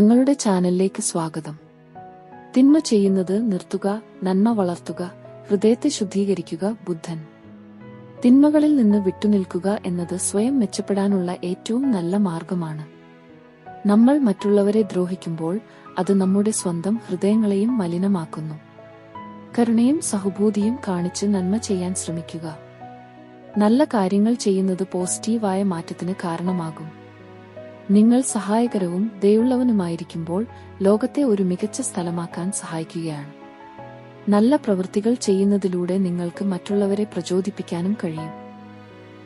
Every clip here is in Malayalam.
ഞങ്ങളുടെ ചാനലിലേക്ക് സ്വാഗതം. തിന്മ ചെയ്യുന്നത് നിർത്തുക നന്മ വളർത്തുക ഹൃദയത്തെ ശുദ്ധീകരിക്കുക ബുദ്ധൻ. തിന്മകളിൽ നിന്ന് വിട്ടുനിൽക്കുക എന്നത് സ്വയം മെച്ചപ്പെടാനുള്ള ഏറ്റവും നല്ല മാർഗമാണ്. നമ്മൾ മറ്റുള്ളവരെ ദ്രോഹിക്കുമ്പോൾ അത് നമ്മുടെ സ്വന്തം ഹൃദയങ്ങളെയും മലിനമാക്കുന്നു. കരുണയും സഹഭൂതിയും കാണിച്ച് നന്മ ചെയ്യാൻ ശ്രമിക്കുക. നല്ല കാര്യങ്ങൾ ചെയ്യുന്നത് പോസിറ്റീവായ മാറ്റത്തിന് കാരണമാകും. നിങ്ങൾ സഹായകരവും ദയുള്ളവനുമായിരിക്കുമ്പോൾ ലോകത്തെ ഒരു മികച്ച സ്ഥലമാക്കാൻ സഹായിക്കുകയാണ്. നല്ല പ്രവൃത്തികൾ ചെയ്യുന്നതിലൂടെ നിങ്ങൾക്ക് മറ്റുള്ളവരെ പ്രചോദിപ്പിക്കാനും കഴിയും.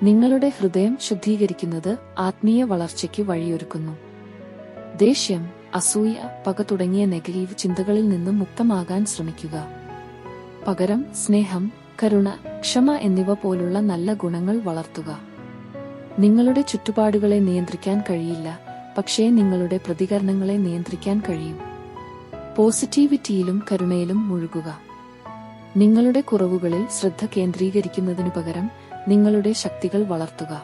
നിങ്ങളുടെ ഹൃദയം ശുദ്ധീകരിക്കുന്നത് ആത്മീയ വളർച്ചയ്ക്ക് വഴിയൊരുക്കുന്നു. ദേഷ്യം അസൂയ പക തുടങ്ങിയ നെഗറ്റീവ് ചിന്തകളിൽ നിന്ന് മുക്തമാകാൻ ശ്രമിക്കുക. പകരം സ്നേഹം കരുണ ക്ഷമ എന്നിവ പോലുള്ള നല്ല ഗുണങ്ങൾ വളർത്തുക. നിങ്ങളുടെ ചുറ്റുപാടുകളെ നിയന്ത്രിക്കാൻ കഴിയില്ല പക്ഷേ നിങ്ങളുടെ പ്രതികരണങ്ങളെ നിയന്ത്രിക്കാൻ കഴിയും. പോസിറ്റിവിറ്റിയിലും കരുണയിലും മുഴുകുക. നിങ്ങളുടെ കുറവുകളിൽ ശ്രദ്ധ കേന്ദ്രീകരിക്കുന്നതിനു പകരം നിങ്ങളുടെ ശക്തികൾ വളർത്തുക.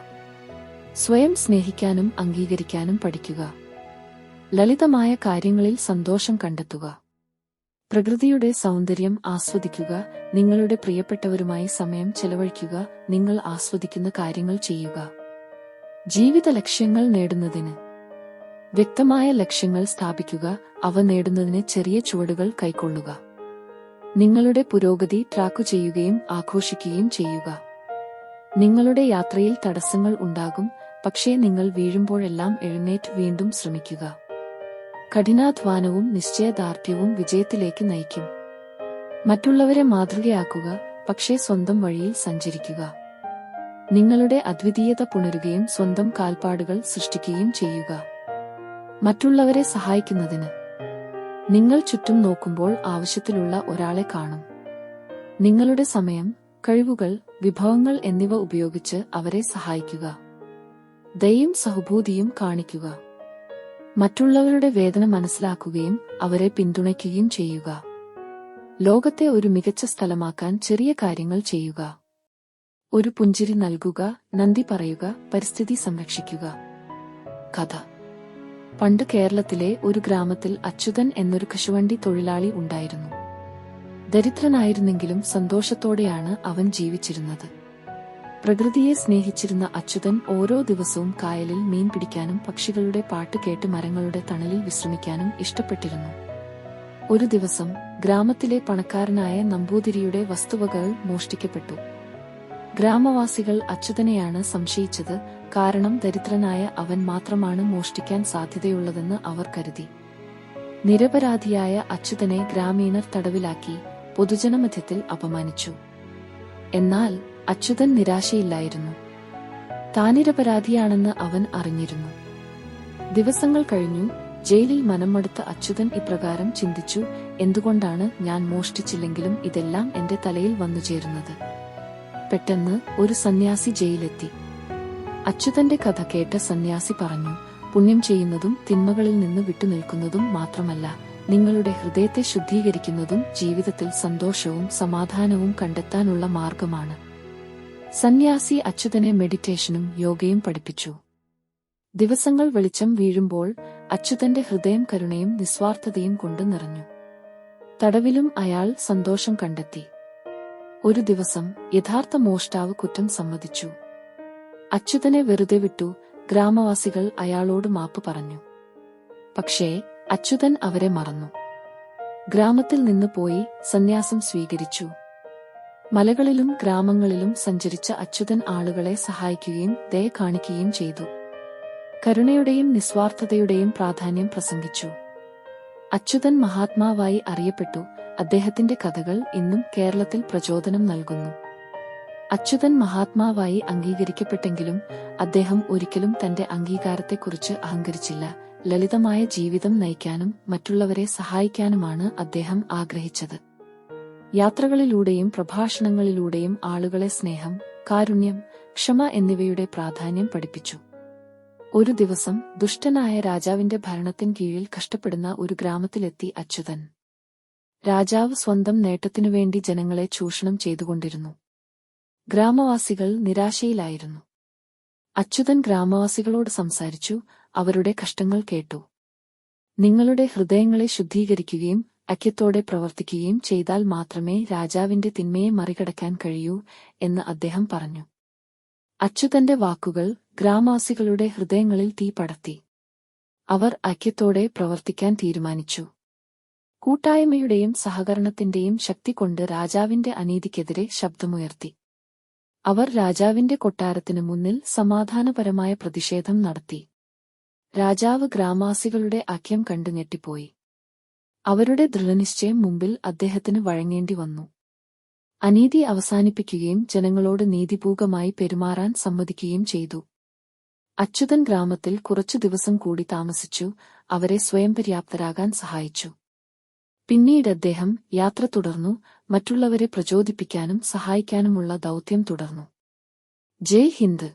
സ്വയം സ്നേഹിക്കാനും അംഗീകരിക്കാനും പഠിക്കുക. ലളിതമായ കാര്യങ്ങളിൽ സന്തോഷം കണ്ടെത്തുക. പ്രകൃതിയുടെ സൗന്ദര്യം ആസ്വദിക്കുക. നിങ്ങളുടെ പ്രിയപ്പെട്ടവരുമായി സമയം ചെലവഴിക്കുക. നിങ്ങൾ ആസ്വദിക്കുന്ന കാര്യങ്ങൾ ചെയ്യുക. ജീവിത ലക്ഷ്യങ്ങൾ നേടുന്നതിന്. വ്യക്തമായ ലക്ഷ്യങ്ങൾ സ്ഥാപിക്കുക അവ നേടുന്നതിന് ചെറിയ ചുവടുകൾ കൈക്കൊള്ളുക. നിങ്ങളുടെ പുരോഗതി ട്രാക്കു ചെയ്യുകയും ആഘോഷിക്കുകയും ചെയ്യുക. നിങ്ങളുടെ യാത്രയിൽ തടസ്സങ്ങൾ ഉണ്ടാകും പക്ഷേ നിങ്ങൾ വീഴുമ്പോഴെല്ലാം എഴുന്നേറ്റ് വീണ്ടും ശ്രമിക്കുക. കഠിനാധ്വാനവും നിശ്ചയദാർഢ്യവും വിജയത്തിലേക്ക് നയിക്കും. മറ്റുള്ളവരെ മാതൃകയാക്കുക പക്ഷേ സ്വന്തം വഴിയിൽ സഞ്ചരിക്കുക. നിങ്ങളുടെ അദ്വിതീയത പുണരുകയും സ്വന്തം കാൽപ്പാടുകൾ സൃഷ്ടിക്കുകയും ചെയ്യുക. മറ്റുള്ളവരെ സഹായിക്കുന്നതിന് നിങ്ങൾ ചുറ്റും നോക്കുമ്പോൾ ആവശ്യത്തിലുള്ള ഒരാളെ കാണും. നിങ്ങളുടെ സമയം കഴിവുകൾ വിഭവങ്ങൾ എന്നിവ ഉപയോഗിച്ച് അവരെ സഹായിക്കുക. ദയും സഹഭൂതിയും കാണിക്കുക. മറ്റുള്ളവരുടെ വേദന മനസ്സിലാക്കുകയും അവരെ പിന്തുണയ്ക്കുകയും ചെയ്യുക. ലോകത്തെ ഒരു മികച്ച സ്ഥലമാക്കാൻ ചെറിയ കാര്യങ്ങൾ ചെയ്യുക. ഒരു പുഞ്ചിരി നൽകുക നന്ദി പറയുക പരിസ്ഥിതി സംരക്ഷിക്കുക. കഥ. പണ്ട് കേരളത്തിലെ ഒരു ഗ്രാമത്തിൽ അച്യുതൻ എന്നൊരു കശുവണ്ടി തൊഴിലാളി ഉണ്ടായിരുന്നു. ദരിദ്രനായിരുന്നെങ്കിലും സന്തോഷത്തോടെയാണ് അവൻ ജീവിച്ചിരുന്നത്. പ്രകൃതിയെ സ്നേഹിച്ചിരുന്ന അച്യുതൻ ഓരോ ദിവസവും കായലിൽ മീൻ പിടിക്കാനും പക്ഷികളുടെ പാട്ട് കേട്ട് മരങ്ങളുടെ തണലിൽ വിശ്രമിക്കാനും ഇഷ്ടപ്പെട്ടിരുന്നു. ഒരു ദിവസം ഗ്രാമത്തിലെ പണക്കാരനായ നമ്പൂതിരിയുടെ വസ്തുവകകൾ മോഷ്ടിക്കപ്പെട്ടു. ഗ്രാമവാസികൾ അച്യുതനെയാണ് സംശയിച്ചത്. കാരണം ദരിദ്രനായ അവൻ മാത്രമാണ് മോഷ്ടിക്കാൻ സാധ്യതയുള്ളതെന്ന് അവർ കരുതി. നിരപരാധിയായ അച്യുതനെ ഗ്രാമീണർ തടവിലാക്കി പൊതുജനമധ്യത്തിൽ അപമാനിച്ചു. എന്നാൽ അച്യുതൻ നിരാശയില്ലായിരുന്നു. താനിരപരാധിയാണെന്ന് അവൻ അറിഞ്ഞിരുന്നു. ദിവസങ്ങൾ കഴിഞ്ഞു. ജയിലിൽ മനംമടുത്ത അച്യുതൻ ഇപ്രകാരം ചിന്തിച്ചു. എന്തുകൊണ്ടാണ് ഞാൻ മോഷ്ടിച്ചില്ലെങ്കിലും ഇതെല്ലാം എന്റെ തലയിൽ വന്നുചേരുന്നത്? പെട്ടെന്ന് ഒരു സന്യാസി ജയിലെത്തി. അച്യുതന്റെ കഥ കേട്ട സന്യാസി പറഞ്ഞു പുണ്യം ചെയ്യുന്നതും തിന്മകളിൽ നിന്ന് വിട്ടുനിൽക്കുന്നതും മാത്രമല്ല നിങ്ങളുടെ ഹൃദയത്തെ ശുദ്ധീകരിക്കുന്നതും ജീവിതത്തിൽ സന്തോഷവും സമാധാനവും കണ്ടെത്താനുള്ള മാർഗമാണ്. സന്യാസി അച്യുതനെ മെഡിറ്റേഷനും യോഗയും പഠിപ്പിച്ചു. ദിവസങ്ങൾ വെളിച്ചം വീഴുമ്പോൾ അച്യുതന്റെ ഹൃദയം കരുണയും നിസ്വാർത്ഥതയും കൊണ്ട് നിറഞ്ഞു. തടവിലും അയാൾ സന്തോഷം കണ്ടെത്തി. ഒരു ദിവസം യഥാർത്ഥ മോഷ്ടാവ് കുറ്റം സമ്മതിച്ചു. അച്യുതനെ വെറുതെ വിട്ടു ഗ്രാമവാസികൾ അയാളോട് മാപ്പ് പറഞ്ഞു. പക്ഷേ അച്യുതൻ അവരെ മറന്നു. ഗ്രാമത്തിൽ നിന്ന് പോയി സന്യാസം സ്വീകരിച്ചു. മലകളിലും ഗ്രാമങ്ങളിലും സഞ്ചരിച്ച അച്യുതൻ ആളുകളെ സഹായിക്കുകയും ദയ കാണിക്കുകയും ചെയ്തു. കരുണയുടെയും നിസ്വാർത്ഥതയുടെയും പ്രാധാന്യം പ്രസംഗിച്ചു. അച്യുതൻ മഹാത്മാവായി അറിയപ്പെട്ടു അദ്ദേഹത്തിന്റെ കഥകൾ ഇന്നും കേരളത്തിൽ പ്രചോദനം നൽകുന്നു. അച്യുതൻ മഹാത്മാവായി അംഗീകരിക്കപ്പെട്ടെങ്കിലും അദ്ദേഹം ഒരിക്കലും തന്റെ അംഗീകാരത്തെക്കുറിച്ച് അഹങ്കരിച്ചില്ല. ലളിതമായ ജീവിതം നയിക്കാനും മറ്റുള്ളവരെ സഹായിക്കാനുമാണ് അദ്ദേഹം ആഗ്രഹിച്ചത്. യാത്രകളിലൂടെയും പ്രഭാഷണങ്ങളിലൂടെയും ആളുകളെ സ്നേഹം കാരുണ്യം ക്ഷമ എന്നിവയുടെ പ്രാധാന്യം പഠിപ്പിച്ചു. ഒരു ദിവസം ദുഷ്ടനായ രാജാവിന്റെ ഭരണത്തിൻ കീഴിൽ കഷ്ടപ്പെടുന്ന ഒരു ഗ്രാമത്തിലെത്തി അച്യുതൻ. രാജാവ് സ്വന്തം നേട്ടത്തിനുവേണ്ടി ജനങ്ങളെ ചൂഷണം ചെയ്തുകൊണ്ടിരുന്നു. ഗ്രാമവാസികൾ നിരാശയിലായിരുന്നു. അച്യുതൻ ഗ്രാമവാസികളോട് സംസാരിച്ചു അവരുടെ കഷ്ടങ്ങൾ കേട്ടു. നിങ്ങളുടെ ഹൃദയങ്ങളെ ശുദ്ധീകരിക്കുകയും ഐക്യത്തോടെ പ്രവർത്തിക്കുകയും ചെയ്താൽ മാത്രമേ രാജാവിന്റെ തിന്മയെ മറികടക്കാൻ കഴിയൂ എന്ന് അദ്ദേഹം പറഞ്ഞു. അച്യുതന്റെ വാക്കുകൾ ഗ്രാമവാസികളുടെ ഹൃദയങ്ങളിൽ തീ പടർത്തി. അവർ ഐക്യത്തോടെ പ്രവർത്തിക്കാൻ തീരുമാനിച്ചു. കൂട്ടായ്മയുടെയും സഹകരണത്തിന്റെയും ശക്തി കൊണ്ട് രാജാവിന്റെ അനീതിക്കെതിരെ ശബ്ദമുയർത്തി. അവർ രാജാവിന്റെ കൊട്ടാരത്തിനു മുന്നിൽ സമാധാനപരമായ പ്രതിഷേധം നടത്തി. രാജാവ് ഗ്രാമവാസികളുടെ അഖ്യം കണ്ടു ഞെട്ടിപ്പോയി. അവരുടെ ദൃഢനിശ്ചയം മുമ്പിൽ അദ്ദേഹത്തിന് വഴങ്ങേണ്ടി വന്നു. അനീതി അവസാനിപ്പിക്കുകയും ജനങ്ങളോട് നീതിപൂർവമായി പെരുമാറാൻ സമ്മതിക്കുകയും ചെയ്തു. അച്യുതൻ ഗ്രാമത്തിൽ കുറച്ചു ദിവസം കൂടി താമസിച്ചു അവരെ സ്വയം പര്യാപ്തരാകാൻ സഹായിച്ചു. പിന്നീട് അദ്ദേഹം യാത്ര തുടർന്നു മറ്റുള്ളവരെ പ്രചോദിപ്പിക്കാനും സഹായിക്കാനുമുള്ള ദൗത്യം തുടർന്നു. ജയ് ഹിന്ദ്.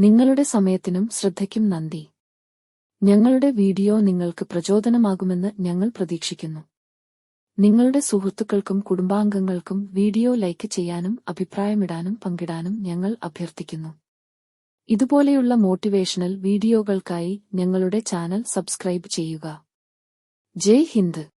നിങ്ങളുടെ സമയത്തിനും ശ്രദ്ധയ്ക്കും നന്ദി. ഞങ്ങളുടെ വീഡിയോ നിങ്ങൾക്ക് പ്രചോദനമാകുമെന്ന് ഞങ്ങൾ പ്രതീക്ഷിക്കുന്നു. നിങ്ങളുടെ സുഹൃത്തുക്കൾക്കും കുടുംബാംഗങ്ങൾക്കും വീഡിയോ ലൈക്ക് ചെയ്യാനും അഭിപ്രായമിടാനും പങ്കിടാനും ഞങ്ങൾ അഭ്യർത്ഥിക്കുന്നു. ഇതുപോലെയുള്ള മോട്ടിവേഷണൽ വീഡിയോകൾക്കായി ഞങ്ങളുടെ ചാനൽ സബ്സ്ക്രൈബ് ചെയ്യുക. ജയ് ഹിന്ദ്.